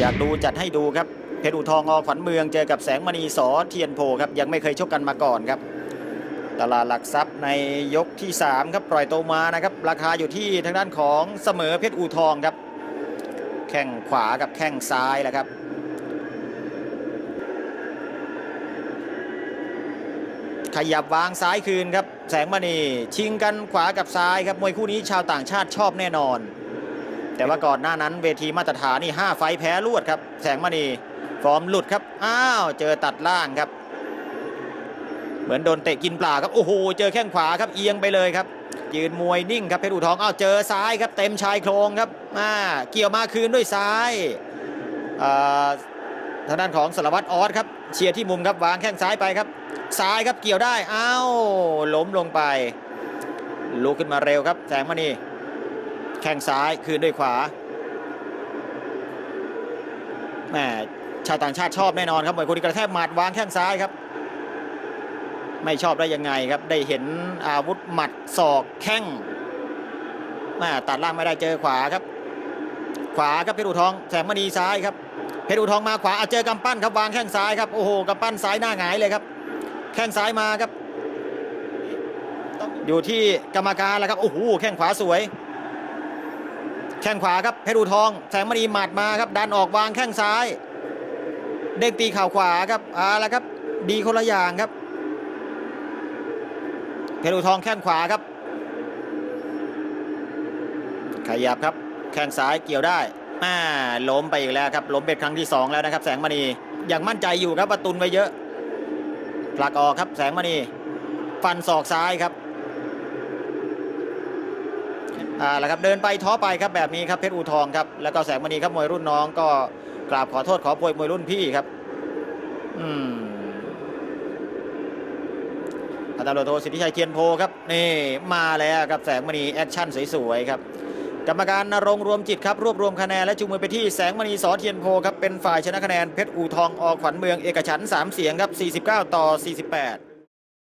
อยากดูจัดให้ดูครับเพชรอูทองอขวัญเมืองเจอกับแสงมณีสอเทียนโพครับยังไม่เคยชกกันมาก่อนครับ ตลาดหลักทรัพย์ในยกที่ 3 ครับปล่อยโตมานะครับ ราคาอยู่ที่ทางด้านของเสมอเพชรอูทองครับ แข้งขวากับแข้งซ้ายแหละครับขยับวางซ้ายคืนครับ แสงมณีชิงกันขวากับซ้ายครับมวยคู่นี้ชาวต่างชาติชอบแน่นอน แต่ว่าก่อนหน้านั้นเวทีมาตรฐานนี่5ไฟแพ้รวดครับ แสงมณีฟอร์มหลุดครับ อ้าวเจอตัดล่างครับ เหมือนโดนเตะกินปลาครับ โอ้โห เจอแข้งขวาครับเอียงไปเลยครับยืนมวยนิ่งครับเพชรอูทองอ้าวเจอซ้ายครับเต็มชายโครงครับอ่าเกี่ยวมาคืนด้วยซ้ายอ่าทางด้านของสารวัตรออสครับเชียร์ที่มุมครับวางแข้งซ้ายไปครับซ้ายครับเกี่ยวได้อ้าวล้มลงไปลุกขึ้นมาเร็วครับแสงมณี ข้งซ้ายคืนด้วยขวาแหมชาวต่างชาติชอบแน่นอนครับมวยคนนี้กระแทกหมัดวางแข้งซ้ายครับ ไม่ชอบได้ยังไงครับ ได้เห็นอาวุธหมัดศอกแข้งแหม่ตัดล่างไม่ได้เจอขวาครับ ขวาครับเพชรอูทองแสงมณีซ้ายครับเพชรอูทองมาขวาอะเจอกำปั้นครับวางแข้งซ้ายครับโอ้โหกำปั้นซ้ายหน้าหงายเลยครับ แข้งซ้ายมาครับ อยู่ที่กรรมการแล้วครับโอ้โหแข้งขวาสวย แข้งขวาครับเพชรอูทองแสงมณีหมัดมาครับดันออกวางแข้งซ้าย เด้งตีข่าวขวาครับเอาละครับ ดีคนละอย่างครับเพชรอูทองแข้งขวาครับ ขยับครับ แข้งซ้ายเกี่ยวได้อ่าล้มไปอีกแล้วครับล้มเป็นครั้งที่สองแล้วนะครับ แสงมณียังมั่นใจอยู่ครับประตุนไว้เยอะผลักออกครับแสงมณีฟันศอกซ้ายครับ อ่าแล้วครับเดินไปท้อไปครับแบบนี้ครับเพชรอูทองครับแล้วก็แสงมณีครับมวยรุ่นน้องก็กราบขอโทษขอโพยมวยรุ่นพี่ครับ อืมพันตำรวจโทสิทธิชัยเทียนโพครับนี่มาแล้วครับแสงมณีแอคชั่นสวยๆครับกรรมการนรงรวมจิตครับรวบรวมคะแนนและจูงมือไปที่แสงมณีสอเทียนโพครับเป็นฝ่ายชนะคะแนนเพชรอูทองอขวัญเมืองเอกฉันสามเสียงครับ49 ต่อ 48